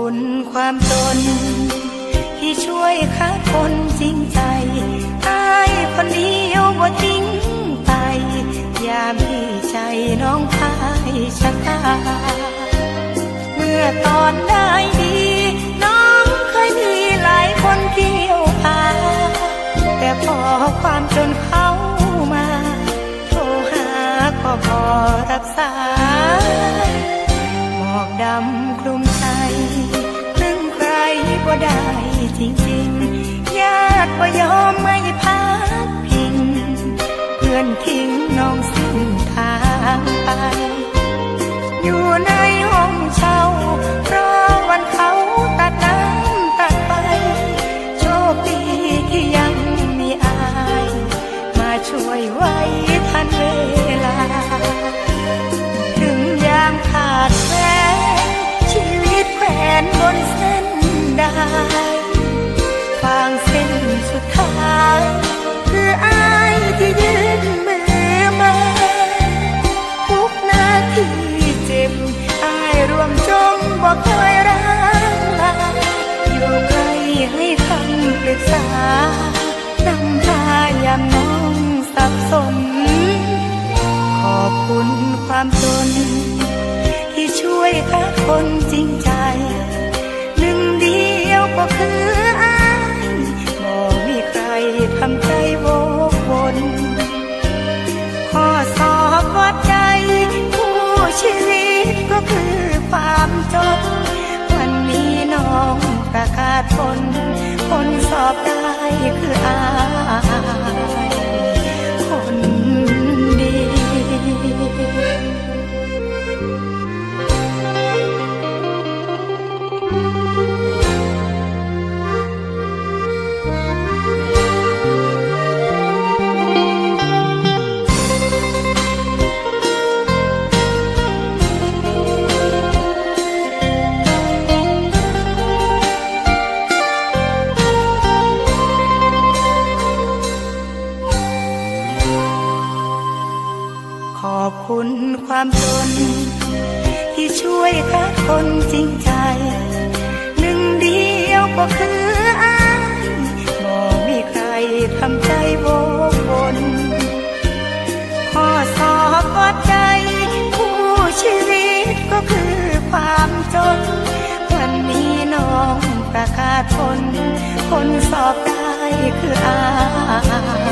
คุณความจน ที่ช่วยค้าคนจริงใจตายคนเดียวบ่ทิ้งไป ยามที่ใจน้องพายชะตา เมื่อตอนได้ดี น้องเคยมีหลายคนเกี่ยวพาแต่พอความจนเข้ามาโทรหาก็พอรับสายหมอกดำ ได้จริงๆญาติก็ยอมไม่พักพิง เพื่อนทิ้งน้องสิ้นทางไป อยู่ในห้ เส้นสุดท้ายคืออายที่ยืนมือมาทุกนาทีเจ็บอายรวมจมบอกเคยรักลาอยู่ใกล้ให้คำปรึกษานำพายามน้องสับสน ขอบคุณความจน ที่ช่วยคัดคนจริงใจ หนึ่งเดียวก็คือ คื อบคุณความจน ที่ช่วยคัดคนจริงใจ หนึ่งเดียวก็คืออายบ่มีใครทำใจโวกวนข้อสอบวัดใจ ผู้ชีวิตก็คือความจน วันนี้น้องประกาศผลคนสอบได้คืออาย